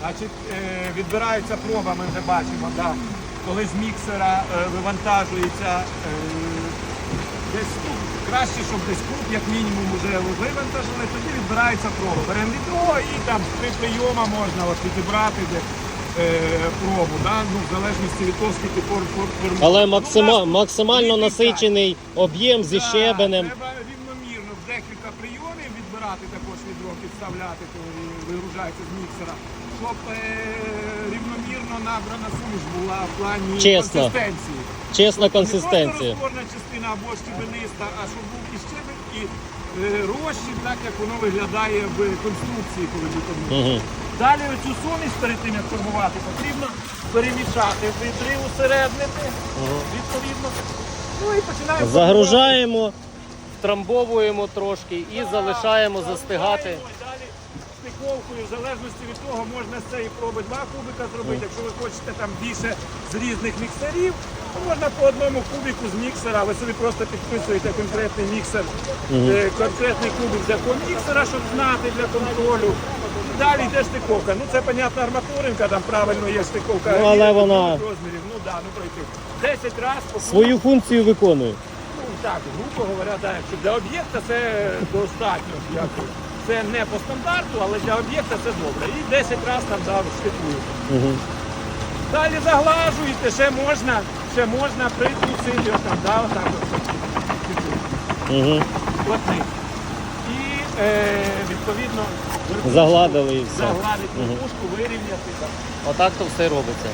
Значить, е, відбирається проба, ми вже бачимо, да. коли з міксера е, вивантажується е, десь ну, краще, щоб десь куб, як мінімум, вже вивантажили, тоді відбирається проба. Беремо відро і там три прийома можна от, відібрати де, пробу, да? ну, в залежності від того, скільки фор, фор, формує. Але Ну, максима, максимально насичений об'єм зі щебенем. Треба відбирати також відро, підставляти, коли вигружається з міксера, щоб е, рівномірно набрана суміш була в плані Чесно. консистенції. Чесна Не консистенція. просто розтворна частина або щебениста, а щоб був і щебень, і е, розчин, так як воно виглядає в конструкції, коли бетонується. Угу. Далі оцю суміш перед тим, як формувати, потрібно перемішати вітри, усереднити, відповідно. Ну і починаємо формувати. Загружаємо, втрамбовуємо трошки і залишаємо застигати. Далі стиковкою, в залежності від того, можна з цієї проби два кубика зробити. Якщо ви хочете там більше з різних міксерів, то можна по одному кубику з міксера. Ви собі просто підписуєте конкретний міксер, е, конкретний кубик якого міксера, щоб знати для контролю. Далі йде стиковка. Ну це понятна арматуринка, там правильно є стиковка. Ну, але вона- розмірів. Ну да, ну пройти. 10 разів по Свою функцію виконує. Так, грубо говоря, так, якщо для об'єкта це достатньо. Це не по стандарту, але для об'єкта це добре. І 10 разів там дав штикую. Угу. Далі заглажуєте, ще можна, ще можна притрусити, отам, да, отак от. Угу. Плотний. І е, відповідно верхушку Загладили і все. загладити Мгм. верхушку, вирівняти. Отак то все робиться.